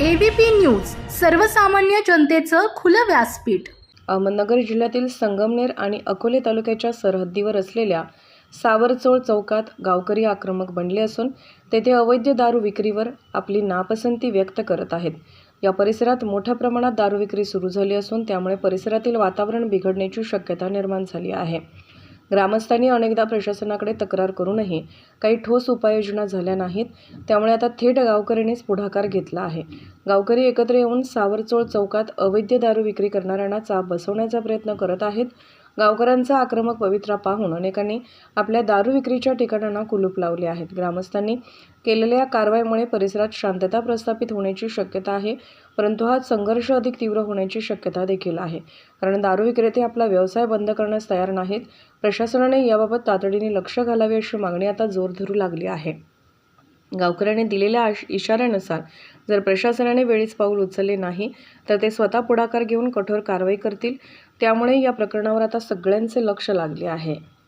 ABP news सर्वसामान्य जनतेचं खुलं व्यासपीठ. अहमदनगर जिल्ह्यातील संगमनेर आणि अकोले तालुक्याच्या सरहद्दीवर असलेल्या सावरचोळ चौकात गावकरी आक्रमक बनले असून तेथे अवैध दारू विक्रीवर आपली नापसंती व्यक्त करत आहेत. या परिसरात मोठ्या प्रमाणात दारू विक्री सुरू झाली असून त्यामुळे परिसरातील वातावरण बिघडण्याची शक्यता निर्माण झाली आहे. ग्रामस्थांनी अनेकदा प्रशासनाकडे तक्रार करूनही काही ठोस उपाययोजना झाल्या नाहीत. त्यामुळे आता थेट गावकऱ्यांनीच पुढाकार घेतला आहे. गावकरी एकत्र येऊन सावरचोळ चौकात अवैध दारू विक्री करणाऱ्यांना चाप बसवण्याचा प्रयत्न करत आहेत. गावकऱ्यांचा आक्रमक पवित्रा पाहून अनेकांनी आपल्या दारू विक्रीच्या ठिकाणांना कुलूप लावले आहेत. ग्रामस्थांनी केलेल्या कारवाईमुळे परिसरात शांतता प्रस्थापित होण्याची शक्यता आहे परंतु हा संघर्ष अधिक तीव्र होण्याची शक्यता देखील आहे. कारण दारू विक्रेते आपला व्यवसाय बंद करण्यास तयार नाहीत प्रशासनाने याबाबत तातडीने लक्ष घालावे अशी मागणी आता जोर धरू लागली आहे. गावकऱ्यांनी दिलेल्या आश- इशाऱ्यानुसार जर प्रशासनाने वेळीच पाऊल उचलले नाही तर ते स्वतः पुढाकार घेऊन कठोर कारवाई करतील. त्यामुळे या प्रकरणावर आता सगळ्यांचे लक्ष लागले आहे.